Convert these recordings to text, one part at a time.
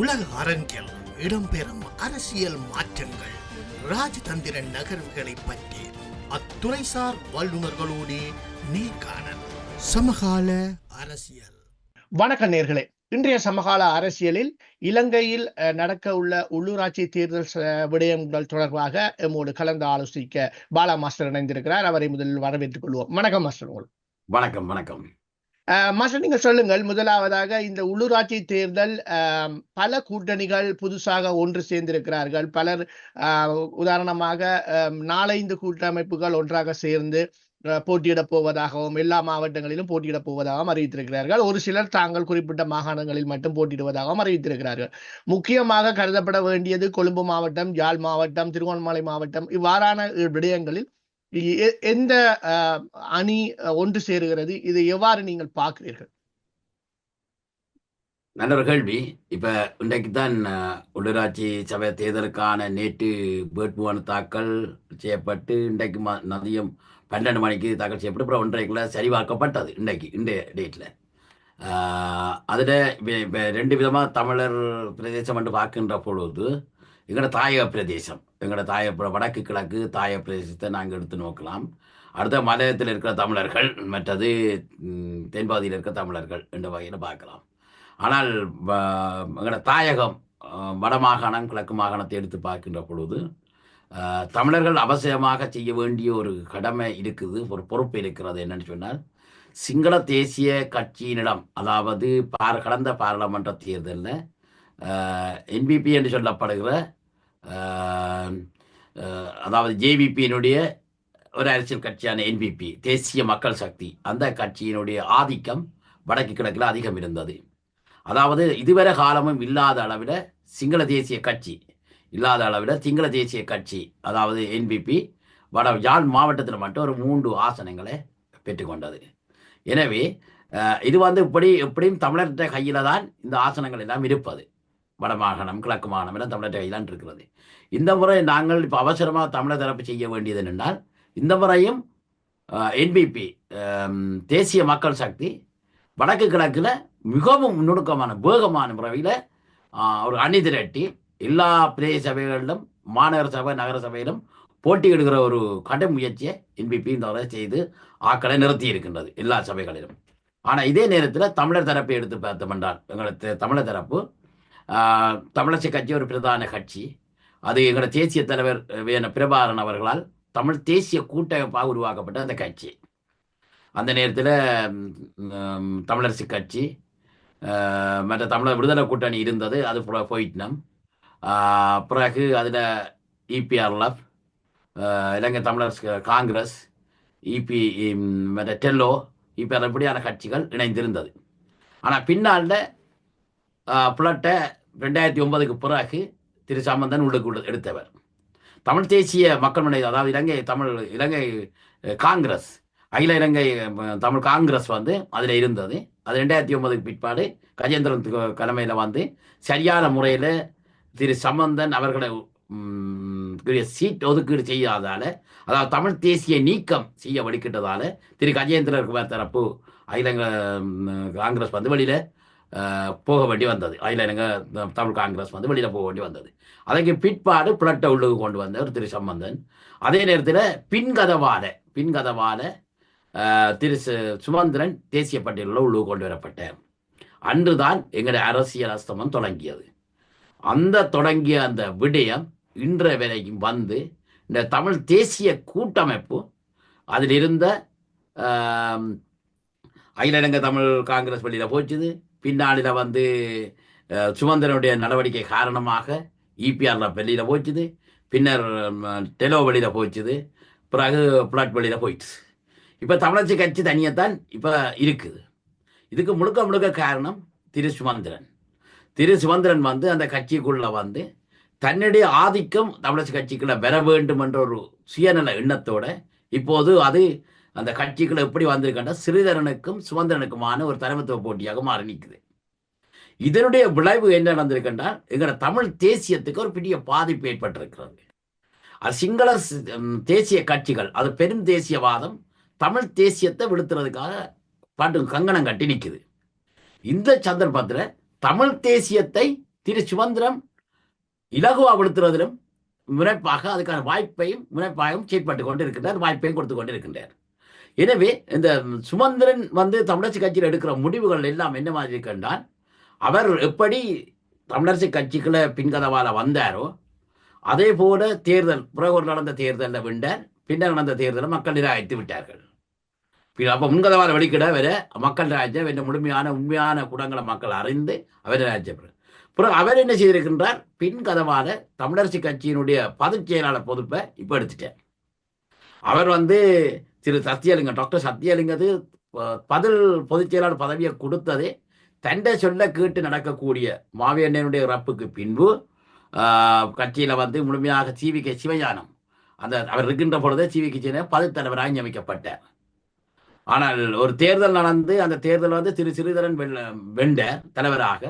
உலக அரங்கில் இடம்பெறும் அரசியல் மாற்றங்கள் ராஜதந்திர நகர்வுகளை பற்றி அத்துறைசார் வல்லுநர்களோடு நேர்காணல் சமகால அரசியல். வணக்க நேர்களே இன்றைய சமகால அரசியலில் இலங்கையில் நடக்க உள்ள உள்ளூராட்சி தேர்தல் விடயங்கள் தொடர்பாக எம்மோடு கலந்து ஆலோசிக்க பாலா மாஸ்டர் இணைந்திருக்கிறார். அவரை முதலில் வரவேற்றுக் கொள்வோம். வணக்கம் மாஸ்டர் உங்களுக்கு வணக்கம் வணக்கம். மாஸ்டர் நீங்கள் சொல்லுங்கள். முதலாவதாக இந்த உள்ளூராட்சி தேர்தல் பல கூட்டணிகள் புதுசாக ஒன்று சேர்ந்திருக்கிறார்கள். பலர் உதாரணமாக அஹ், நாலைந்து கூட்டமைப்புகள் ஒன்றாக சேர்ந்து போட்டியிடப் போவதாகவும் எல்லா மாவட்டங்களிலும் போட்டியிடப் போவதாகவும் அறிவித்திருக்கிறார்கள். ஒரு சிலர் தாங்கள் குறிப்பிட்ட மாகாணங்களில் மட்டும் போட்டியிடுவதாகவும் அறிவித்திருக்கிறார்கள். முக்கியமாக கருதப்பட வேண்டியது கொழும்பு மாவட்டம் யாழ் மாவட்டம் திருவண்ணாமலை மாவட்டம். இவ்வாறான விடயங்களில் எந்த அணி ஒன்று சேருகிறது இதை எவ்வாறு நீங்கள் பார்க்கிறீர்கள்? நல்ல ஒரு கேள்வி. இப்ப இன்றைக்கு தான் உள்ளூராட்சி சபை தேர்தலுக்கான நேற்று வேட்புமனு தாக்கல் செய்யப்பட்டு இன்றைக்கு மதியம் பன்னெண்டு மணிக்கு தாக்கல் செய்யப்பட்டு அப்புறம் ஒன்றைக்குள்ள சரிபார்க்கப்பட்டது இன்றைக்கு இன்றைய டேட்ல. அதில் இப்போ ரெண்டு விதமாக தமிழர் பிரதேசம் என்று பார்க்கின்ற பொழுது எங்களோட தாயக பிரதேசம். எங்களோட தாய வடக்கு கிழக்கு தாய பிரதேசத்தை நாங்கள் எடுத்து நோக்கலாம். அடுத்த மலையத்தில் இருக்கிற தமிழர்கள் மற்றது தென்பாதியில் இருக்கிற தமிழர்கள் என்ற வகையில் பார்க்கலாம். ஆனால் எங்களோட தாயகம் வடமாகாணம் கிழக்கு மாகாணத்தை எடுத்து பார்க்கின்ற பொழுது தமிழர்கள் அவசியமாக செய்ய வேண்டிய ஒரு கடமை இருக்குது ஒரு பொறுப்பு இருக்கிறது என்னன்னு சொன்னால் சிங்கள தேசிய கட்சியினிடம் அதாவது பார் கடந்த பாராளுமன்ற தேர்தலில் என்பிபி என்று சொல்லப்படுகிற அதாவது ஜேவிபியினுடைய ஒரு அரசியல் கட்சியான என்பிபி தேசிய மக்கள் சக்தி அந்த கட்சியினுடைய ஆதிக்கம் வடக்கு கிழக்கில் அதிகம் இருந்தது. அதாவது இதுவரை காலமும் இல்லாத அளவில் சிங்கள தேசிய கட்சி இல்லாத அளவில் சிங்கள தேசிய கட்சி அதாவது என்பிபி வட யாழ் மாவட்டத்தில் மட்டும் ஒரு மூன்று ஆசனங்களை பெற்றுக்கொண்டது. எனவே இது வந்து இப்படி எப்படியும் தமிழர்கிட்ட கையில் தான் இந்த ஆசனங்கள் எல்லாம் இருப்பது. வடமாகாணம் கிழக்கு மாகாணம் எல்லாம் தமிழர்கிட்ட கையில் தான் இருக்கிறது. இந்த முறை நாங்கள் இப்போ அவசரமாக தமிழர் தரப்பு செய்ய வேண்டியது என்னென்னால் இந்த முறையும் என்பிபி தேசிய மக்கள் சக்தி வடக்கு கிழக்கில் மிகவும் நுணுக்கமான வேகமான முறையில் ஒரு அணி திரட்டி எல்லா பிரதேச சபைகளிலும் மாநகர சபை நகர சபையிலும் போட்டியிடுகிற ஒரு கடும் முயற்சியை என்பிபி இந்த முறை செய்து ஆக்களை நிறுத்தி இருக்கின்றது எல்லா சபைகளிலும். ஆனால் இதே நேரத்தில் தமிழர் தரப்பை எடுத்து பார்த்தோம் என்றால் எங்களது தமிழர் தரப்பு தமிழரசு கட்சி ஒரு பிரதான கட்சி. அது எங்களோட தேசிய தலைவர் வேண பிரபாரன் அவர்களால் தமிழ் தேசிய கூட்டமைப்பாக உருவாக்கப்பட்ட அந்த கட்சி. அந்த நேரத்தில் தமிழரசு கட்சி மற்ற தமிழர் விடுதலை கூட்டணி இருந்தது அது போயிட்டினம். பிறகு அதில் இபிஆர்எல்எஃப் இலங்கை தமிழர் காங்கிரஸ் இபி மற்ற டெல்லோ இபிஆர் இப்படியான கட்சிகள் இணைந்திருந்தது. ஆனால் பின்னால் புலட்டை ரெண்டாயிரத்தி ஒன்பதுக்கு பிறகு திரு சாமந்தன் உள்ளுக்கு எடுத்தவர். தமிழ் தேசிய மக்கள் முன்னணி அதாவது இலங்கை தமிழ் இலங்கை காங்கிரஸ் அகில இலங்கை தமிழ் காங்கிரஸ் வந்து அதில் இருந்தது. அது ரெண்டாயிரத்தி ஒன்பதுக்கு பிற்பாடு கஜேந்திரன் தலைமையில் வந்து சரியான முறையில் திரு சம்பந்தன் அவர்களை சீட் ஒதுக்கீடு செய்யாதால அதாவது தமிழ் தேசிய நீக்கம் செய்ய வடிக்கிட்டதால திரு கஜேந்திர குமார் தரப்பு அகில காங்கிரஸ் வந்து வெளியில் போக வேண்டி வந்தது. அதில் எனக்கு தமிழ் காங்கிரஸ் வந்து வெளியில் போக வேண்டி வந்தது. அதற்கு பிற்பாடு புலட்டை உள்ளுக்கு கொண்டு வந்தவர் திரு சம்பந்தன் அதே நேரத்தில் பின்கதவால பின்கதவால திரு சுமந்திரன் தேசிய பட்டியலில் உள்ளுக்கு கொண்டு வரப்பட்டார். அன்றுதான் எங்களுடைய அரசியல் அஸ்தமம் தொடங்கியது. அந்த தொடங்கிய அந்த விடயம் இன்றைய வரைக்கும் வந்து இந்த தமிழ் தேசிய கூட்டமைப்பு அதில் இருந்த அகில தமிழ் காங்கிரஸ் வெளியில் போச்சுது. பின்னாளில் வந்து சுமந்திரனுடைய நடவடிக்கை காரணமாக இபிஆரில் வெளியில் போச்சுது பின்னர் டெலோ வெளியில் போச்சுது பிறகு பிளாட் வெளியில் போயிடுச்சு இப்போ தமிழச்சி கட்சி தனியத்தான் இப்போ இருக்குது. இதுக்கு முழுக்க முழுக்க காரணம் திரு சுமந்திரன். திரு சுமந்திரன் வந்து அந்த கட்சிக்குள்ளே வந்து தன்னுடைய ஆதிக்கம் தமிழச்சி கட்சிக்குள்ளே பெற வேண்டும் என்ற ஒரு சுயநல எண்ணத்தோட இப்போது அது அந்த கட்சிகள் எப்படி வந்திருக்கின்ற சிறிதரனுக்கும் சுதந்திரனுக்குமான ஒரு தலைமத்துவ போட்டியாக மாறி நிற்குது இதனுடைய விளைவு என்ன நடந்திருக்கின்றால் எங்களோட தமிழ் தேசியத்துக்கு ஒரு பெரிய பாதிப்பு ஏற்பட்டிருக்கிறது. அது சிங்கள தேசிய கட்சிகள் அது பெரும் தேசியவாதம் தமிழ் தேசியத்தை விழுத்துறதுக்காக பாட்டு கங்கணம் கட்டி நிற்குது இந்த சந்தர்ப்பத்தில் தமிழ் தேசியத்தை திரு சுமந்திரம் விழுத்துறதிலும் முனைப்பாக அதுக்கான வாய்ப்பையும் முனைப்பாகவும் செயற்பட்டு கொண்டு இருக்கின்றார் வாய்ப்பையும் கொடுத்து கொண்டு இருக்கின்றார் எனவே இந்த சுமந்திரன் வந்து தமிழரசு கட்சியில் எடுக்கிற முடிவுகள் எல்லாம் என்ன மாதிரி இருக்கின்றால் அவர் எப்படி தமிழரசு கட்சிக்குள்ள பின்கதவால வந்தாரோ அதே போல தேர்தல் பிறகு நடந்த தேர்தலில் விண்டார் பின்னர் நடந்த தேர்தலை மக்கள் நிராகரித்து விட்டார்கள். அப்போ முன்கதவால் வெளிக்கிட வர மக்கள் ராஜ்யம் என்ற முழுமையான உண்மையான குணங்களை மக்கள் அறிந்து அவர் ராஜ்யம் பிறகு. அவர் என்ன செய்திருக்கின்றார்? பின் கதவால தமிழரசு கட்சியினுடைய பதுச் செயலாளர் பொதுப்பை இப்போ எடுத்துட்டார். அவர் வந்து திரு சத்தியலிங்கம் டாக்டர் சத்தியலிங்கது பதில் பொதுச் செயலாளர் பதவியை கொடுத்ததே தண்டை சொல்ல கேட்டு நடக்கக்கூடிய மாவியண்ணனுடைய ரப்புக்கு பின்பு கட்சியில் வந்து முழுமையாக சிவிகே சிவஞானம். அந்த அவர் இருக்கின்ற பொழுதே சிவிகே சிவஞானம் பதில் தலைவராக நியமிக்கப்பட்டார். ஆனால் ஒரு தேர்தல் நடந்து அந்த தேர்தல் வந்து திரு சிறிதரன் வெள்ள வென்ற தலைவராக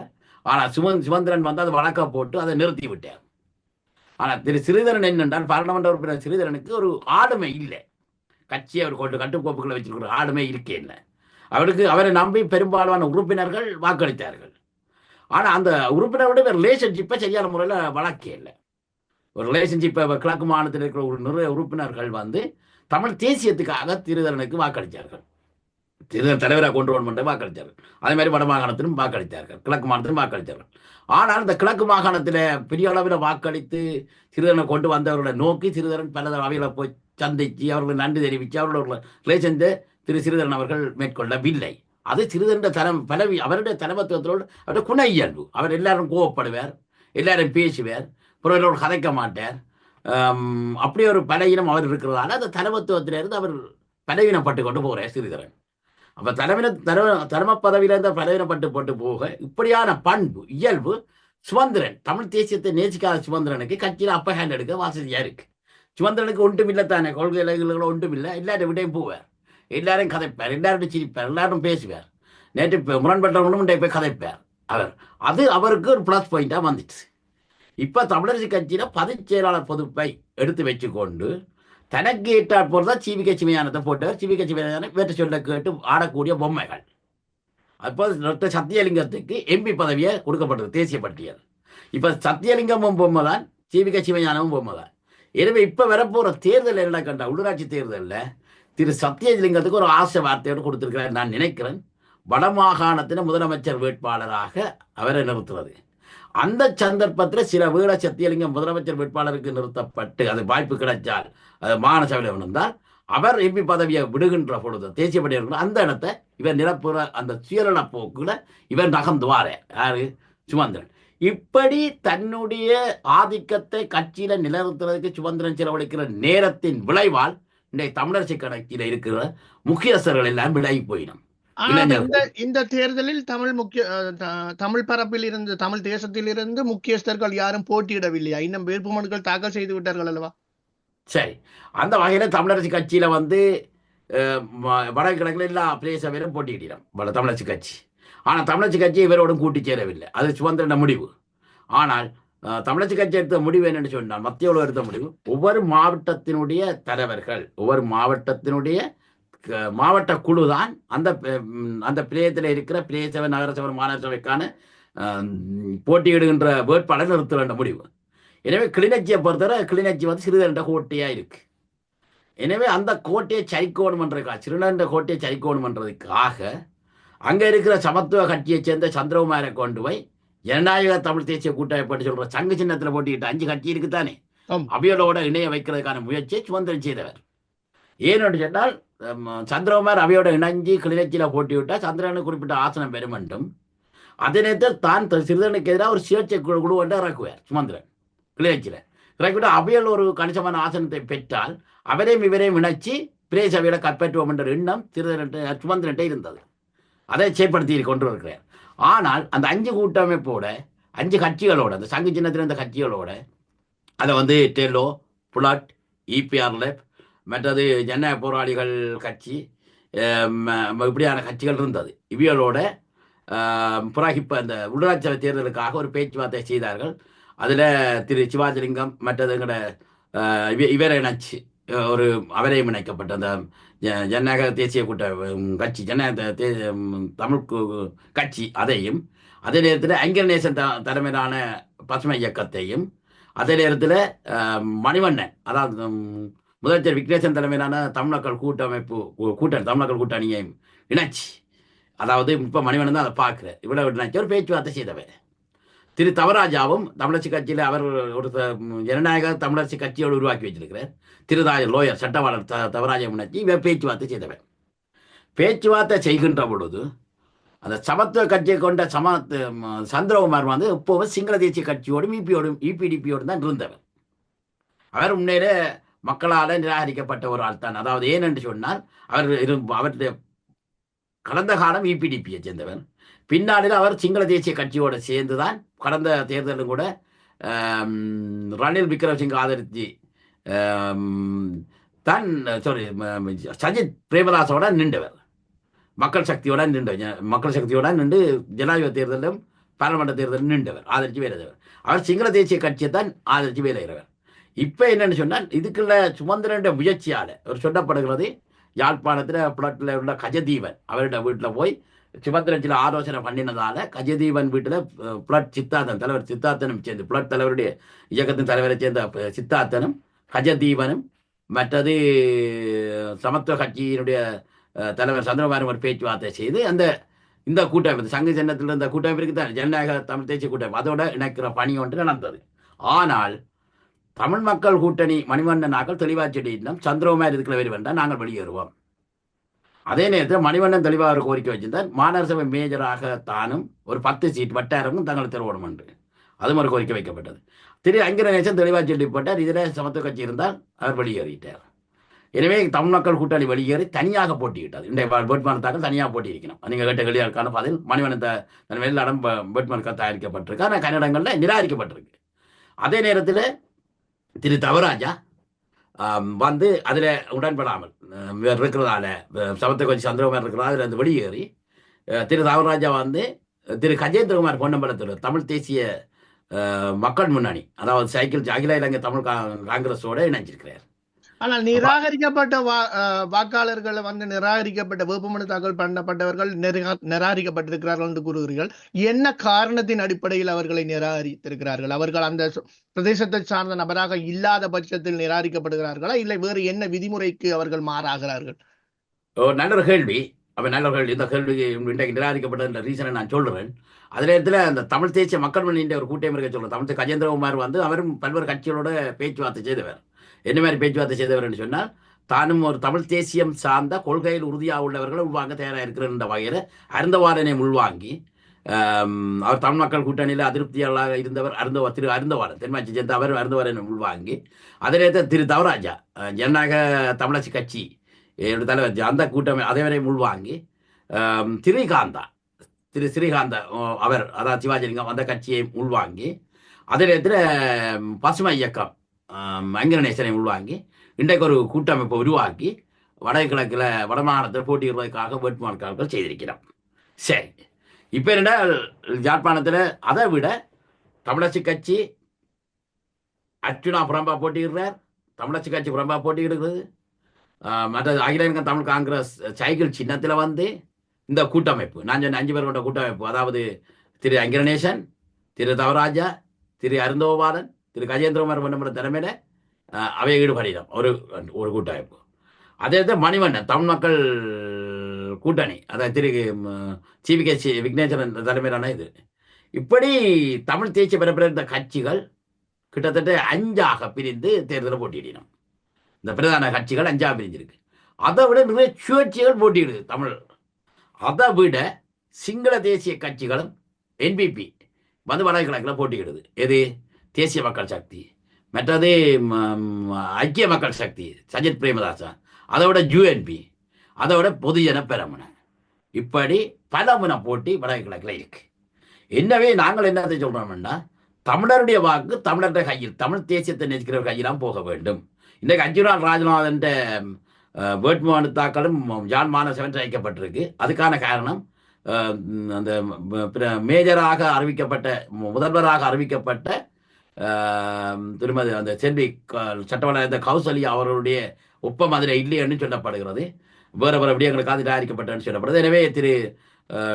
ஆனால் சுமந்த் சுமந்திரன் வந்து அதை வழக்க போட்டு அதை நிறுத்தி விட்டார் ஆனால் திரு சிறிதரன் என்னென்றால் பாராளுமன்ற உறுப்பினர் சிறிதரனுக்கு ஒரு ஆளுமை இல்லை. கட்சியை அவர் கொண்டு கட்டுக்கோப்புகளை வச்சிருக்கிற ஆளுமே இருக்கே இல்லை. அவருக்கு அவரை நம்பி பெரும்பாலான உறுப்பினர்கள் வாக்களித்தார்கள். ஆனால் அந்த உறுப்பினரோட ரிலேஷன்ஷிப்பை சரியான முறையில் வளர்க்கே இல்லை. ஒரு ரிலேஷன்ஷிப்பை கிழக்கு மாநிலத்தில் இருக்கிற ஒரு நிறைய உறுப்பினர்கள் வந்து தமிழ் தேசியத்துக்காக திருதரனுக்கு வாக்களித்தார்கள். திருதர் தலைவராக கொண்டு வரணும் வாக்களித்தார்கள். அதே மாதிரி வட மாகாணத்திலும் வாக்களித்தார்கள். கிழக்கு மாகாணத்திலும் வாக்களித்தார்கள். ஆனால் இந்த கிழக்கு மாகாணத்தில் பெரிய அளவில் வாக்களித்து திருதரனை கொண்டு வந்தவர்களை நோக்கி திருதரன் பல அவைகளை போய் சந்தித்து அவர்களுக்கு நன்றி தெரிவித்து அவர்களோட ரிலேஷன்ஸை திரு சிறிதரன் அவர்கள் மேற்கொள்ளவில்லை. அது சிறிதரன் தரம் பலவி அவருடைய தலைமத்துவத்தோடு அவருடைய குண இயல்பு. அவர் எல்லாரும் கோவப்படுவார் எல்லாரும் பேசுவார் பிறரோடு கதைக்க மாட்டார். அப்படி ஒரு பலவீனம் அவர் இருக்கிறதால அந்த தலைமத்துவத்திலிருந்து அவர் பலவீனப்பட்டு கொண்டு போகிறார் சிறிதரன். அப்போ தலைவின தர தர்ம பதவியிலிருந்து பலவீனப்பட்டு போட்டு போக இப்படியான பண்பு இயல்பு சுதந்திரன் தமிழ் தேசியத்தை நேசிக்காத சுதந்திரனுக்கு கட்சியில் அப்ப ஹேண்ட் எடுக்க வசதியாக இருக்குது சுமந்திரனுக்கு ஒன்றும் இல்லை தானே கொள்கை இலக்குகளோ ஒன்றும் இல்லை எல்லாரும் விடையும் போவார் எல்லாரும் கதைப்பார் எல்லாரும் சிரிப்பார் எல்லாரும் பேசுவார் நேற்று இப்போ முரண்பட்டவங்களும் இன்றைய போய் கதைப்பார் அவர் அது அவருக்கு ஒரு ப்ளஸ் பாயிண்டாக வந்துச்சு இப்போ தமிழரசு கட்சியில் பொதுச் செயலாளர் பொதுப்பை எடுத்து வச்சுக்கொண்டு தனக்கு ஏற்றாற் போல் தான் சிவிகை சிவஞானத்தை போட்டவர் சிவிகை சிவஞானம் வேற்று சொல்ல கேட்டு ஆடக்கூடிய பொம்மைகள் அப்போ டாக்டர் சத்தியலிங்கத்துக்கு எம்பி பதவியை கொடுக்கப்பட்டது தேசிய பட்டியல் இப்போ சத்தியலிங்கமும் பொம்மை தான் சிவிகை சிவஞானமும் பொம்மை தான் எனவே இப்போ வரப்போகிற தேர்தல் என்ன கண்டா? உள்ளூராட்சி தேர்தலில். திரு. சத்தியலிங்கத்துக்கு ஒரு ஆசை வார்த்தையோடு கொடுத்திருக்கிறார். நான் நினைக்கிறேன் வடமாகாணத்தின் முதலமைச்சர் வேட்பாளராக அவரை நிறுத்துவது. அந்த சந்தர்ப்பத்தில் சில வீட சத்தியலிங்கம் முதலமைச்சர் வேட்பாளருக்கு நிறுத்தப்பட்டு அது வாய்ப்பு கிடைச்சால் அது மாகாண சபையில் அவர் எம்பி பதவியை விடுகின்ற பொழுது தேசிய பட்டியல் அந்த இடத்தை இவர் நிரப்புற அந்த சுயநல போக்குல இவர் நகர்ந்துவார. யாரு? சுமந்திரன். இப்படி தன்னுடைய ஆதிக்கத்தை கட்சியில நிலநிறுத்துறதுக்கு சுமந்திரன் செலவழிக்கிற நேரத்தின் விளைவால் இன்றைய தமிழரசு கணக்கில் இருக்கிற முக்கியஸ்தர்கள் எல்லாம் விலகி போயிடும். இந்த இந்த தேர்தலில் தமிழ் முக்கிய தமிழ் பரப்பில் இருந்து தமிழ் தேசத்திலிருந்து முக்கியஸ்தர்கள் யாரும் போட்டியிடவில்லையா? இன்னும் வேட்புமனுக்கள் தாக்கல் செய்து விட்டார்கள் அல்லவா? சரி. அந்த வகையில் தமிழரசு கட்சியில் வந்து வடகிழக்கில் எல்லா பிரதேசவையிலும் போட்டியிடும் வட தமிழரசு கட்சி. ஆனால் தமிழச்சி கட்சி இவரோடும் கூட்டி சேரவில்லை. அது சுதந்திர முடிவு. ஆனால் தமிழச்சி கட்சி எடுத்த முடிவு என்னென்னு சொன்னால் மத்திய உலக எடுத்த முடிவு ஒவ்வொரு மாவட்டத்தினுடைய தலைவர்கள் ஒவ்வொரு மாவட்டத்தினுடைய க- மாவட்ட குழு தான் அந்த அந்த பிரேயத்தில் இருக்கிற பிரேயசபை நகரசபை மாநகர சபைக்கான போட்டியிடுகின்ற வேட்பாளர் நிறுத்த வேண்ட முடிவு. எனவே கிளிநொச்சியை பொறுத்தவரை கிளிநொச்சி வந்து சிறுதண்ட கோட்டையாக இருக்கு. எனவே அந்த கோட்டையை சரிக்கோணும் பண்றதுக்காக சிறுநண்ட கோட்டையை சரிக்கோணும் பண்றதுக்காக அங்க இருக்கிற சமத்துவ கட்சியை சேர்ந்த சந்திரகுமாரை கொண்டு போய் ஜனநாயக தமிழ் தேசிய கூட்டமைப்பு சொல்ற சங்க சின்னத்துல போட்டிக்கிட்ட அஞ்சு கட்சி இருக்குதானே. அவையோட இணைய வைக்கிறதுக்கான முயற்சியை சுதந்திரம் செய்தவர். ஏன்னு சொன்னால் சந்திரகுமார் அவையோட இணைஞ்சு கிளிநொச்சியில போட்டிவிட்டா சந்திரனுக்கு குறிப்பிட்ட ஆசனம் பெற வேண்டும் அதே நேரத்தில் தான் சிறிதனுக்கு எதிராக ஒரு சுயேட்சை குழு குழு ஒன்றை இறக்குவார் சுமந்திரன் கிளிநொச்சியில். இறக்கிவிட்டு அவையில் ஒரு கணிசமான ஆசனத்தை பெற்றால் அவரையும் இவரையும் இணைச்சு பிரதேச சபையில கைப்பற்றுவோம் என்ற எண்ணம் சிறிதன்ட்ட சுமந்திரன்ட்ட இருந்தது. அதை செயற்படுத்தி கொண்டு இருக்கிறார். ஆனால் அந்த அஞ்சு கூட்டமைப்போட அஞ்சு கட்சிகளோட அந்த சங்கு சின்னத்தில் இருந்த கட்சிகளோட அதை வந்து டெல்லோ புலாட் இபிஆர்லெப் மற்றது ஜன போராளிகள் கட்சி ம- இப்படியான கட்சிகள் இருந்தது. இவியலோட ஆஹ், இப்போ அந்த உள்ளாட்சி தேர்தலுக்காக ஒரு பேச்சுவார்த்தை செய்தார்கள். அதில் திரு சிவாஜிலிங்கம் மற்றது எங்கட இவரை நச்சு ஒரு அவரையும் இணைக்கப்பட்ட அந்த ஜனநாயக தேசிய கூட்ட கட்சி ஜனநாயக தே- தமிழ் கட்சி அதையும் அதே நேரத்தில் ஐங்கரநேசன் த தலைமையிலான பசுமை இயக்கத்தையும் அதே நேரத்தில் மணிவண்ணன் அதாவது முதலமைச்சர் விக்னேசன் தலைமையிலான தமிழக்கள் கூட்டமைப்பு கூ- கூட்டணி தமிழர்கள் கூட்டணியையும் இணைச்சி அதாவது இப்போ மணிவண்ணன் தான் அதை பார்க்குற இவ்வளவு இணைச்சி ஒரு பேச்சுவார்த்தை செய்தவர். திரு தவராஜாவும் தமிழர்ச்சி கட்சியில் அவர் ஒரு த- ஜனநாயக தமிழரசு கட்சியோடு உருவாக்கி வச்சிருக்கிறார். திருதாஜ லோயர் சட்டவாளர் த தவராஜ முன்னச்சி இவர் பேச்சுவார்த்தை செய்தவர். பேச்சுவார்த்தை செய்கின்ற பொழுது அந்த சமத்துவ கட்சியை கொண்ட சம சந்திரகுமார் வந்து இப்போவும் சிங்கள தேசிய கட்சியோடும் இபியோடும் இபிடிபியோடும் தான் இருந்தவர். அவர் முன்னேற மக்களால் நிராகரிக்கப்பட்ட ஒரு ஆள் தான் அதாவது ஏன் என்று சொன்னால் அவர் இரு அவருடைய கடந்த காலம் இபிடிபியை சேர்ந்தவர் பின்னாளில் அவர் சிங்கள தேசிய கட்சியோடு சேர்ந்து தான் கடந்த தேர்தலும் கூட ரணில் விக்ரமசிங்க ஆதரித்து தான் சாரி சஜித் பிரேமதாசோட நின்றவர். மக்கள் சக்தியோட நின்றவர் மக்கள் சக்தியோட நின்று ஜனாதிபதி தேர்தலும் பாராளுமன்ற தேர்தலும் நின்றவர் ஆதரித்து வேலைவர் அவர் சிங்கள தேசிய கட்சியை தான் ஆதரித்து வேலைகிறவர் இப்போ என்னென்னு சொன்னால் இதுக்குள்ள சுமந்திரனுடைய முயற்சியால் அவர் சொல்லப்படுகிறது யாழ்ப்பாணத்தில் புலட்டில் உள்ள கஜதீவன் அவருடைய வீட்டில் போய் சுமந்திரத்தில் ஆலோசனை பண்ணினதால கஜதீவன் வீட்டில் புலட் சித்தார்த்தன் தலைவர் சித்தார்த்தனும் சேர்ந்து புலட் தலைவருடைய இயக்கத்தின் தலைவரை சேர்ந்த சித்தார்த்தனும் கஜதீவனும் மற்றது சமத்துவ கட்சியினுடைய தலைவர் சந்திரபாபு ஒரு பேச்சுவார்த்தை செய்து அந்த இந்த கூட்டமைப்பு சங்க சின்னத்தில் இருந்த கூட்டமைப்பிற்கு தான் ஜனநாயக தமிழ் தேசிய கூட்டமைப்பு அதோட இணைக்கிற பணி ஒன்று நடந்தது. ஆனால் தமிழ் மக்கள் கூட்டணி மணிவண்ணன் நாக்கள் தெளிவாக சொல்லியிருந்தோம் சந்திரகுமார் இதுக்குள்ள வந்தால் நாங்கள் வெளியேறுவோம். அதே நேரத்தில் மணிவண்ணன் தெளிவாக ஒரு கோரிக்கை வச்சிருந்தார் மாநகர சபை மேஜராக தானும் ஒரு பத்து சீட் வட்டாரமும் தங்களை திருவோணம் என்று. அதுவும் ஒரு கோரிக்கை வைக்கப்பட்டது. திரு அங்கிரநேசன் தெளிவாக சொல்லிப்பட்டார் இதில் சமத்துவ கட்சி இருந்தால் அவர் வெளியேறிட்டார். எனவே தமிழ் மக்கள் கூட்டணி வெளியேறி தனியாக போட்டியிட்டது இந்த வேட்பாளர் தாக்கல் தனியாக போட்டியிருக்கணும் நீங்கள் கேட்ட வெளியாளுக்கான பதில் மணிவண்ணன் த- தன் வெளியிடம் வேட்பாளர் தயாரிக்கப்பட்டிருக்கு. ஆனால் கன்னடங்களில் நிராகரிக்கப்பட்டிருக்கு. அதே நேரத்தில் திரு தவராஜா வந்து அதில் உடன்படாமல் இருக்கிறதால சமத்தை கொஞ்சம் சந்திரகுமார் இருக்கிறதா அதில் இருந்து வெளியேறி திரு தவராஜா வந்து திரு கஜேந்திரகுமார் பொன்னம்பலத்தில் தமிழ் தேசிய மக்கள் முன்னணி அதாவது சைக்கிள் அகில இலங்கை தமிழ் கா- காங்கிரஸோட இணைஞ்சிருக்கிறார். ஆனால் நிராகரிக்கப்பட்ட வா- வாக்காளர்கள் வந்து நிராகரிக்கப்பட்ட வேட்புமனு தாக்கல் பண்ணப்பட்டவர்கள் நிராகரிக்கப்பட்டிருக்கிறார்கள் என்று கூறுகிறீர்கள். என்ன காரணத்தின் அடிப்படையில் அவர்களை நிராகரித்திருக்கிறார்கள்? அவர்கள் அந்த பிரதேசத்தை சார்ந்த நபராக இல்லாத பட்சத்தில் நிராகரிக்கப்படுகிறார்களா? இல்லை வேறு என்ன விதிமுறைக்கு அவர்கள் மாறாகிறார்கள்? நல்ல கேள்வி. அப்போ நல்லவர்கள் இந்த கேள்வி இன்றைக்கு நிராகரிக்கப்பட்ட ரீசனை நான் சொல்றேன். அதே நேரத்தில் அந்த தமிழ் தேசிய மக்கள் முன்னணின்ற ஒரு கூட்டம் இருக்க சொல்றேன் தமிழ் கஜேந்திரகுமார் வந்து அவரும் பல்வேறு கட்சிகளோட பேச்சுவார்த்தை செய்தவர். என்ன மாதிரி பேச்சுவார்த்தை செய்தவர் என்று சொன்னால் தானும் ஒரு தமிழ் தேசியம் சார்ந்த கொள்கையில் உறுதியாக உள்ளவர்களை உள்வாங்க தயாராக இருக்கிற வகையில் அருந்தவாரனை உள்வாங்கி அவர் தமிழ் மக்கள் கூட்டணியில் அதிருப்தியாளராக இருந்தவர் அருந்தவ திரு அருந்தவாரன் தென்மாட்சி சேர்ந்த அவர் அருந்தவாரனை உள்வாங்கி அதே நேரத்தில் திரு தவராஜா ஜனநாயக தமிழரசு கட்சி என்னுடைய தலைவர் அந்த கூட்டமை அதேவரை உள்வாங்கி ஆம், ஸ்ரீகாந்தா திரு ஸ்ரீகாந்தா அவர் அதாவது சிவாஜிலிங்கம் அந்த கட்சியை உள்வாங்கி அதே நேரத்தில் பசுமை இயக்கம் ஆம், உள்வாங்கி இன்றைக்கு ஒரு கூட்டமைப்பை உருவாக்கி வடகிழக்கில் வடமாகாணத்தில் போட்டியிடுவதற்காக வேட்புமனுக்கள் செய்திருக்கிறோம் சரி. இப்போ என்ன யாழ்ப்பாணத்தில் அதை விட தமிழரசு கட்சி அர்ஜுனா புறம்பா போட்டியிடுறார். தமிழரசு கட்சி புறம்பா போட்டியிடுகிறது. மற்ற அகில இலங்கை தமிழ் காங்கிரஸ் சைக்கிள் சின்னத்தில் வந்து இந்த கூட்டமைப்பு நான் சொன்ன அஞ்சு பேர் கொண்ட கூட்டமைப்பு அதாவது திரு அங்கிரணேசன் திரு தவராஜா திரு அருந்தோபாலன் திரு கஜேந்திரகுமார் பொன்னம்பல தலைமையில் அவையை அவை ஈடுபடினோம் ஒரு ஒரு கூட்டமைப்பு. அதே தான் மணிவண்ணன் தமிழ் மக்கள் கூட்டணி. அதாவது திரு சி. விக்னேஸ்வரன் தலைமையிலான இது. இப்படி தமிழ் தேசிய பரப்பில் இருந்த கட்சிகள் கிட்டத்தட்ட அஞ்சாக பிரிந்து தேர்தலில் போட்டியிடணும் இந்த பிரதான கட்சிகள் அஞ்சாக பிரிஞ்சிருக்கு. அதை விட நிறைய சுழற்சிகள் போட்டியிடுது தமிழ். அதை விட சிங்கள தேசிய கட்சிகளும் என்பிபி வந்து வடகிழக்கில் போட்டியிடுது. எது? தேசிய மக்கள் சக்தி மற்றது ஐக்கிய மக்கள் சக்தி சஜித் பிரேமதாசா அதை விட யூஎன்பி அதை விட பொதுஜன பெரமுன. இப்படி பல முனை போட்டி வடகிழக்கில் இருக்கு. என்னவே நாங்கள் என்னத்தை சொல்கிறோம்னா தமிழருடைய வாக்கு தமிழருடைய கையில் தமிழ் தேசியத்தை நினைக்கிற கையெல்லாம் போக வேண்டும். இன்றைக்கு அஞ்சுநாள் ராஜநாதன் வேட்புமனு தாக்கலும் ஜான் மானசவன் வைக்கப்பட்டிருக்கு அதுக்கான காரணம் அந்த மேஜராக அறிவிக்கப்பட்ட மு- முதல்வராக அறிவிக்கப்பட்ட திருமதி அந்த செல்வி சட்டவள கௌசல்யா அவர்களுடைய ஒப்பம் அதில் இல்லைன்னு சொல்லப்படுகிறது. வேற வேற விடயங்களுக்காக தயாரிக்கப்பட்டன்னு சொல்லப்படுது. எனவே திரு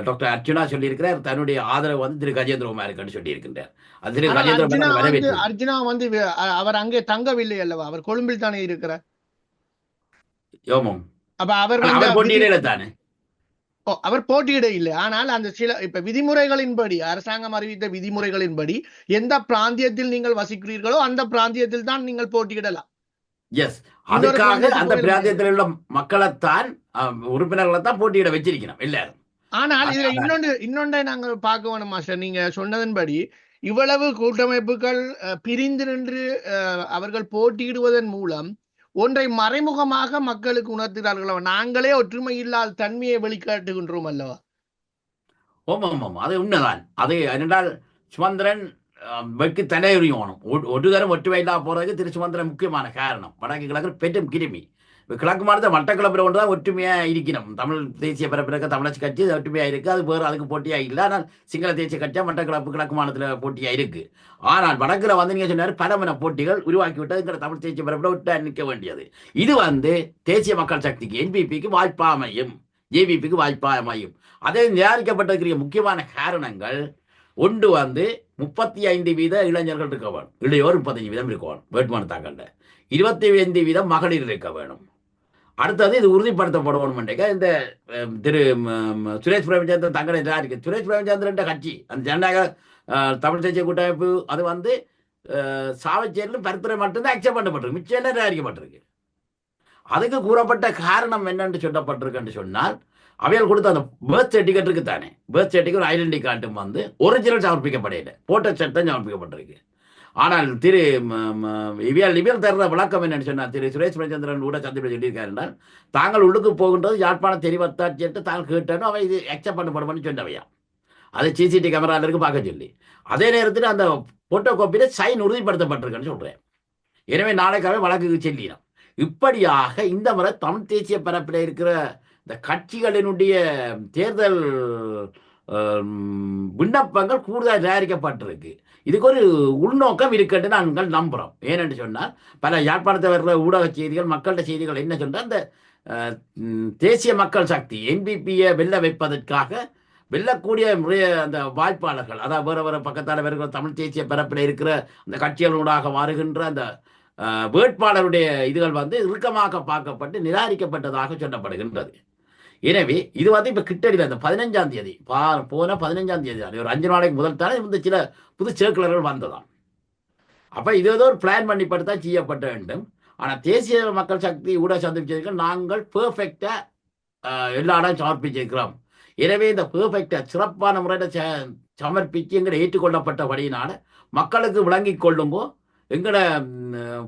டாக்டர் அர்ச்சுனா சொல்லியிருக்கிறார் தன்னுடைய ஆதரவு வந்து திரு கஜேந்திர குமாருக்கு சொல்லியிருக்கின்றார். அது திரு ஆனால் கஜேந்திர அர்ஜுனா குமார் வந்து அர்ஜுனா அவர் அங்கே தங்கவில்லை அல்லவா? அவர் கொழும்பில் தானே இருக்கிறார்? யோமம். அப்ப அவர் அவர் தானே? அவர் போட்டியிட இல்லை. ஆனால் அந்த சில இப்ப விதிமுறைகளின்படி அரசாங்கம் அறிவித்த விதிமுறைகளின்படி எந்த பிராந்தியத்தில் நீங்கள் வசிக்கிறீர்களோ அந்த பிராந்தியத்தில் தான் நீங்கள் போட்டியிடலாம். எஸ் அதுக்காக அந்த பிராந்தியத்தில் உள்ள மக்களைத்தான் உறுப்பினர்களை தான் போட்டியிட வச்சிருக்கணும் எல்லாரும். ஆனால் இதுல இன்னொன்று இன்னொன்றை நாங்கள் பார்க்க வேணும் மாஸ்டர். நீங்க சொன்னதன்படி இவ்வளவு கூட்டமைப்புகள் பிரிந்து நின்று அவர்கள் போட்டியிடுவதன் மூலம் ஒன்றை மறைமுகமாக மக்களுக்கு உணர்த்துகிறார்கள் நாங்களே ஒற்றுமை இல்லாத தன்மையை வெளிக்காட்டுகின்றோம் அல்லவா? ஆமாம் ஆமாம் அது உண்மைதான். அது என்னென்றால் சுமந்திரன் வெக்கு வெட்கி தலையுறியோணும் ஒரு தரம் ஒற்றுமை இல்லாத போறதுக்கு திரு சுமந்திரன் முக்கியமான காரணம். வடக்கு கிழக்கு பெரும் கிருமி. கிழக்கு மாநிலத்தை மட்டக்களப்பில் ஒன்று தான் ஒற்றுமையாக இருக்கணும். தமிழ் தேசிய பரப்பிறக்க தமிழச்சி கட்சி ஒற்றுமையாக இருக்குது அது வேறு அதுக்கு போட்டியாக இல்லை. ஆனால் சிங்கள தேசிய கட்சியா மட்டக்களப்பு கிழக்கு மாநிலத்தில் போட்டியாக இருக்கு. ஆனால் வடக்கில் வந்து நீங்கள் சொன்னார் பலமன போட்டிகள் உருவாக்கி விட்டதுங்கிற தமிழ் தேசிய பரப்பில் விட்டு நிற்க வேண்டியது. இது வந்து தேசிய மக்கள் சக்திக்கு என்பிபிக்கு வாய்ப்பா அமையும். ஏபிபிக்கு வாய்ப்பா அமையும். அதை நியாரிக்கப்பட்டிருக்கிற முக்கியமான காரணங்கள் ஒன்று வந்து முப்பத்தி ஐந்து வீத இளைஞர்கள் இருக்க வேணும். இளையோர் முப்பத்தஞ்சு வீதம் இருக்க வேணும். வேட்புமனு தாக்கல்ல. இருபத்தி ஐந்து வீதம் மகளிர் இருக்க வேணும். அடுத்தது இது உறுதிப்படுத்தப்படணும் இந்த திரு சுரேஷ் பிரேமச்சந்திரன் தங்களை இருக்கு சுரேஷ் பிரேமச்சந்திரன் கட்சி அந்த ஜனநாயக தமிழ் தேசிய கூட்டமைப்பு அது வந்து அஹ், பரிந்துரை மட்டும்தான் அக்செப்ட் பண்ணப்பட்டிருக்கு. மிச்சம் எல்லாம் நிராகரிக்கப்பட்டிருக்கு. அதுக்கு கூறப்பட்ட காரணம் என்னன்னு சொல்லப்பட்டிருக்குன்னு சொன்னால் அவையால் கொடுத்த அந்த பேர்த் சர்டிஃபிகேட் தானே பேர்த் சர்டிஃபிகேட் ஐடென்டி கார்டும் வந்து ஒரிஜினல் சமர்ப்பிக்கப்படையில போட்டோ சட்டம் சமர்ப்பிக்கப்பட்டிருக்கு. ஆனால் திரு இவியல் இவியல் தர்ற விளக்கம் என்னன்னு சொன்னார் திரு சுரேஷ் பிரச்சந்திரன் கூட சந்திப்பில் சொல்லியிருக்கார் என்றால் தாங்கள் உள்ளுக்கு போகின்றது யாழ்ப்பாண தெரிவத்தாட்சி என்று தாங்கள் கேட்டனும் அவை இது அக்செப்ட் பண்ணப்படும்னு சொன்னவையா? அதை சிசிடி கேமராவில் இருக்கு பார்க்க சொல்லி. அதே நேரத்தில் அந்த போட்டோ காப்பியில் சைன் உறுதிப்படுத்தப்பட்டிருக்குன்னு சொல்கிறேன் எனவே நாளைக்காகவே வழக்குக்கு செல்லினோம். இப்படியாக இந்த முறை தமிழ் தேசிய பரப்பில் இருக்கிற இந்த கட்சிகளினுடைய தேர்தல் விண்ணப்பங்கள் கூடுதல் தயாரிக்கப்பட்டிருக்கு. இதுக்கு ஒரு உள்நோக்கம் இருக்குன்னு நாங்கள் நம்புகிறோம் ஏனென்று சொன்னால் பல யாழ்ப்பாணத்தில் வர்ற ஊடக செய்திகள் மக்கள்கிட்ட செய்திகள் என்ன சொன்னால் அந்த தேசிய மக்கள் சக்தி என்பிபியை வெல்ல வைப்பதற்காக வெல்லக்கூடிய முறைய அந்த வாய்ப்பாளர்கள் அதாவது வேறு வேறு பக்கத்தால் வருகிற தமிழ் தேசிய பரப்பில் இருக்கிற அந்த கட்சிகளூடாக வருகின்ற அந்த வேட்பாளருடைய இதுகள் வந்து இறுக்கமாக பார்க்கப்பட்டு நிராகரிக்கப்பட்டதாக சொல்லப்படுகின்றது. எனவே இது வந்து இப்ப கிட்டடியில் அந்த பதினஞ்சாம் தேதி. பா போன பதினஞ்சாம் தேதி தான். ஒரு அஞ்சு நாளைக்கு முதல் தானே இந்த சில புது சேர்க்கலர்கள் வந்ததாம். அப்ப இது ஏதோ ஒரு பிளான் பண்ணி தான் செய்யப்பட வேண்டும். ஆனா தேசிய மக்கள் சக்தி ஊடக சந்திப்பிச்சிருக்க நாங்கள் பெர்ஃபெக்டா எல்லா இடம் சமர்ப்பிச்சிருக்கிறோம் எனவே இந்த பெர்ஃபெக்டா சிறப்பான முறையில் ச- சமர்ப்பிச்சு எங்களை ஏற்றுக்கொள்ளப்பட்டபடியினால மக்களுக்கு விளங்கி கொள்ளுங்கோ எங்களோட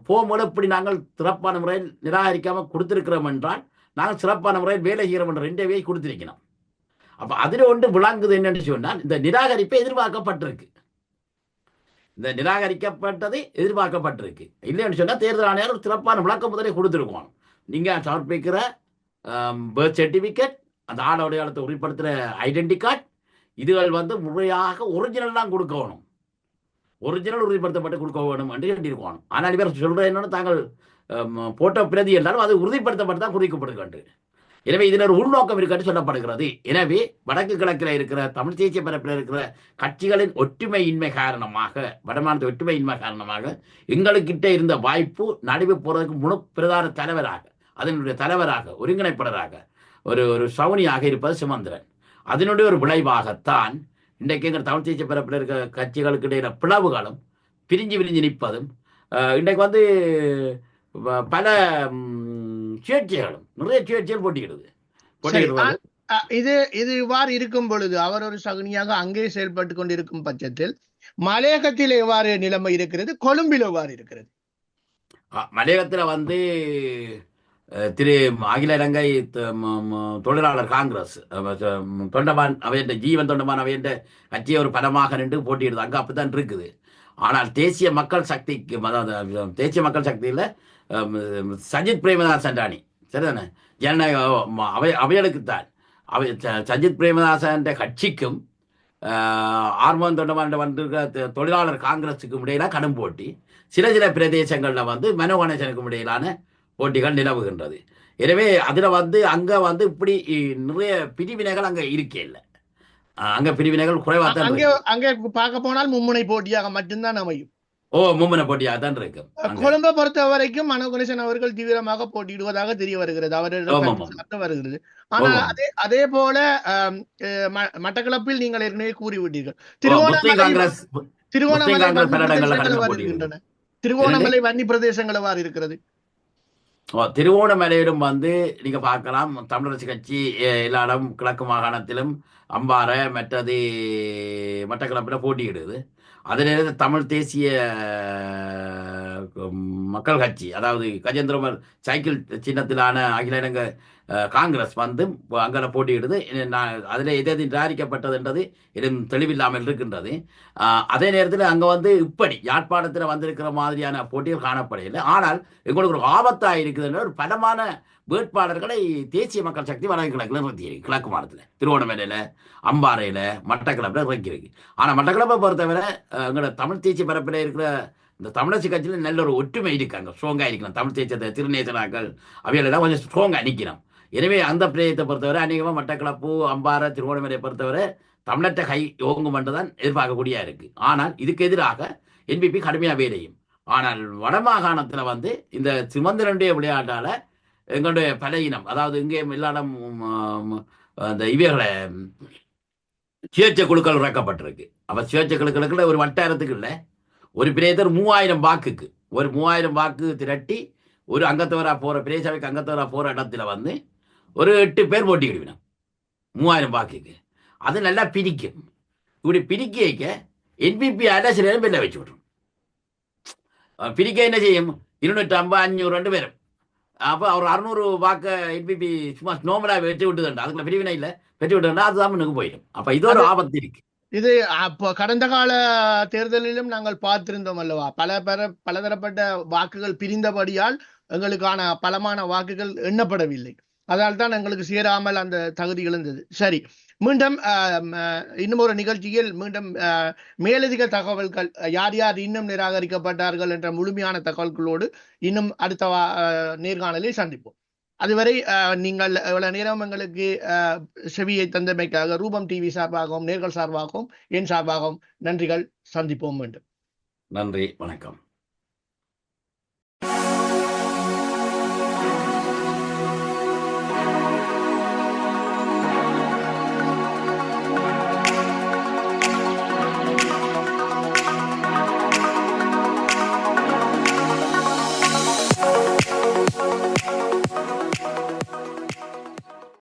போகும்போது இப்படி நாங்கள் சிறப்பான முறையில் நிராகரிக்காம கொடுத்திருக்கிறோம் என்றால் நாங்கள் சிறப்பான முறையில் வேலை செய்கிறோம் என்ற ரெண்டவே கொடுத்திருக்கிறோம் அப்போ அதில் ஒன்று விளங்குது என்னன்னு சொன்னால் இந்த நிராகரிப்பை எதிர்பார்க்கப்பட்டிருக்கு. இந்த நிராகரிக்கப்பட்டது எதிர்பார்க்கப்பட்டிருக்கு. இல்லைன்னு சொன்னா தேர்தல் ஆணையர் ஒரு சிறப்பான விளக்கம் முதலே கொடுத்துருக்கோம் நீங்க சமர்ப்பிக்கிற பர்த் சர்டிபிகேட் அந்த ஆட அடையாளத்தை உறுதிப்படுத்துகிற ஐடென்டி கார்டு இதுகள் வந்து முறையாக ஒரிஜினல் தான் கொடுக்கணும். ஒரிஜினல் உறுதிப்படுத்தப்பட்டு கொடுக்க வேணும் என்று சொல்லியிருக்கணும். ஆனால் இவர் சொல்கிற என்னென்னு தாங்கள் போட்ட பிரதி என்றாலும் அது உறுதிப்படுத்தப்பட்டு தான் குறிக்கப்படுகிறது எனவே இதில் ஒரு உள்நோக்கம் இருக்குன்னு சொல்லப்படுகிறது. எனவே வடக்கு கிழக்கில் இருக்கிற தமிழ் தேசிய பரப்பில் இருக்கிற கட்சிகளின் ஒற்றுமையின்மை காரணமாக வடமாநில ஒற்றுமையின்மை காரணமாக எங்களுக்கிட்ட இருந்த வாய்ப்பு நடுவு போறதுக்கு முழு பிரதான தலைவராக அதனுடைய தலைவராக ஒருங்கிணைப்பாளராக ஒரு ஒரு சவுனியாக இருப்பது சுமந்திரன். அதனுடைய ஒரு விளைவாகத்தான் இன்றைக்கு எங்கள் தமிழ் தேசிய பரப்பில் இருக்கிற கட்சிகளுக்கு இடையில பிளவுகளும் பிரிஞ்சு பிரிஞ்சு நிற்பதும் இன்றைக்கு வந்து பல சுயேட்சைகளும் நிறைய சுயேட்சைகள் போட்டியிடுது. போட்டியிடுவது அஹ் இது இது இவ்வாறு இருக்கும் பொழுது அவர் ஒரு சகுனியாக அங்கே செயல்பட்டு கொண்டிருக்கும் பட்சத்தில் மலையகத்தில் எவ்வாறு நிலைமை இருக்கிறது? கொழும்பில் எவ்வாறு இருக்கிறது? மலையகத்துல வந்து திரு அகில இலங்கை தொழிலாளர் காங்கிரஸ் தொண்டமான் அவையண்ட ஜீவன் தொண்டமான் அவையண்ட கட்சியை ஒரு பலமாக நின்று போட்டியிடுது. அங்க அப்படித்தான் இருக்குது. ஆனால் தேசிய மக்கள் சக்திக்கு தேசிய மக்கள் சக்தியில சஜித் பிரேமதாசன் ராணி சரிதானே ஜனநாயக அவை அவைகளுக்குத்தான் அவை சஜித் பிரேமதாசன் கட்சிக்கும் ஆர்மன் தொண்டமாண்ட வந்திருக்கிற தொழிலாளர் காங்கிரஸுக்கும் இடையில கடும் போட்டி சில சில பிரதேசங்களில் வந்து மனோ கணேசனுக்கும் இடையிலான போட்டிகள் நிலவுகின்றது எனவே அதுல வந்து அங்க வந்து இப்படி நிறைய பிரிவினைகள் அங்க இருக்கே இல்லை அங்க பிரிவினைகள் குறைவா தான் அங்கே. அங்கே பார்க்க போனால் மும்முனை போட்டியாக மட்டும்தான் அமையும் ஓ மும்முனை போட்டியாக தான் இருக்கு. கொழும்பை பொறுத்த வரைக்கும் மனோ கணேசன் அவர்கள் தீவிரமாக போட்டியிடுவதாக தெரிய வருகிறது. அவரிடம் வருகிறது. ஆனால். அதே அதே போல மட்டக்களப்பில் நீங்கள் ஏற்கனவே கூறிவிட்டீர்கள். திருவோணமலை திருவோணமலை இருக்கின்றன திருவோணமலை வன்னி பிரதேசங்கள் எவ்வாறு இருக்கிறது? திருவோணமலையிலும் வந்து நீங்க பார்க்கலாம் தமிழரசு கட்சி எல்லா இடம் கிழக்கு மாகாணத்திலும் அம்பாறை மற்றது மட்டக்களப்பில் போட்டியிடுது. அதே நேரத்தில் தமிழ் தேசிய மக்கள் கட்சி அதாவது கஜேந்திரமர் சைக்கிள் சின்னத்திலான அகில இலங்கை காங்கிரஸ் வந்து அங்கே போட்டியிடுது. நான் அதில் எது எது நிராகரிக்கப்பட்டதுன்றது எதுவும் தெளிவில்லாமல் இருக்கின்றது. அதே நேரத்தில் அங்கே வந்து இப்படி யாழ்ப்பாணத்தில் வந்திருக்கிற மாதிரியான போட்டிகள் காணப்படையில்லை ஆனால் எங்களுக்கு ஒரு ஆபத்தாக இருக்குதுன்ற ஒரு பலமான வேட்பாளர்களை தேசிய மக்கள் சக்தி வடக்கு கிழக்கில் நிறுத்தியிருக்கு கிழக்கு மாநிலத்தில் திருவோணமலையில் அம்பாறையில் மட்டக்கிழப்பில் இறக்கியிருக்கு ஆனால் மட்டக்கிழப்பை பொறுத்தவரை எங்களோட தமிழ் தேசிய பரப்பில் இருக்கிற இந்த தமிழரசு கட்சியில் நல்ல ஒரு ஒற்றுமை இருக்காங்க ஸ்ட்ராங்காக இருக்கணும். தமிழ் தேசியத்தை திருநேசனாக்கள் அவைகளெல்லாம் கொஞ்சம் ஸ்ட்ராங்காக நிற்கிறோம் எனவே அந்த பிரதேசத்தை பொறுத்தவரை அநேகமாக மட்டக்களப்பு அம்பாறை திருவோணமலையை பொறுத்தவரை தமிழற்ற கை ஓங்கும் என்று தான் எதிர்பார்க்கக்கூடியா இருக்கு. ஆனால் இதுக்கு எதிராக என்பிபி கடுமையாக வேலையும். ஆனால் வடமாகாணத்தில் வந்து இந்த சிமந்திரனுடைய விளையாட்டால் எங்களுடைய பலையினம் அதாவது இங்கே எல்லாரும் அந்த இவைகளை சுயேட்சை குழுக்கள் இறக்கப்பட்டிருக்கு. அப்போ சுயேட்சை குழுக்களுக்குள்ள ஒரு வட்டாரத்துக்கு இல்லை ஒரு பிரேதர் மூவாயிரம் வாக்குக்கு. ஒரு மூவாயிரம் வாக்கு திரட்டி ஒரு அங்கத்தவராக போகிற பிரேசவைக்கு அங்கத்தவராக போகிற இடத்துல வந்து ஒரு எட்டு பேர் போட்டியிடுவினோம் மூவாயிரம் வாக்குக்கு அது நல்லா பிரிக்கும். இப்படி பிரிக்க வைக்க என்பிபி சில நேரம் வெளில வச்சு விட்ரும் பிரிக்க என்ன செய்யும்? இருநூற்றி ஐம்பது அஞ்சூறு ரெண்டு பேரும். அப்போ அவர் அறுநூறு வாக்க என்பிபி சும்மா நோமலா வெற்றி விட்டுதுண்டா. அதுக்குள்ள பிரிவினை இல்லை. வெற்றி விட்டுதுண்டா அதுதான் முன்னுக்கு போயிடும். அப்ப இது ஒரு ஆபத்து இருக்கு. இது அப்போ கடந்த கால தேர்தலிலும் நாங்கள் பார்த்திருந்தோம் அல்லவா? பல பெற பலதரப்பட்ட வாக்குகள் பிரிந்தபடியால் எங்களுக்கான பலமான வாக்குகள் எண்ணப்படவில்லை. அதனால் தான் எங்களுக்கு சேராமல் அந்த தகுதி இழந்தது சரி. மீண்டும் அஹ், இன்னும் ஒரு நிகழ்ச்சியில் மீண்டும் அஹ், மேலதிக தகவல்கள் யார் யார் இன்னும் நிராகரிக்கப்பட்டார்கள் என்ற முழுமையான தகவல்களோடு இன்னும் அடுத்த அஹ், நேர்காணலில் சந்திப்போம். அதுவரை அஹ், நீங்கள் இவ்வளவு நேரம் எங்களுக்கு செவியை தந்தமைக்காக ரூபம் டிவி சார்பாகவும் நேர்கள் சார்பாகவும் என் சார்பாகவும் நன்றிகள். சந்திப்போம் மீண்டும். நன்றி. வணக்கம்.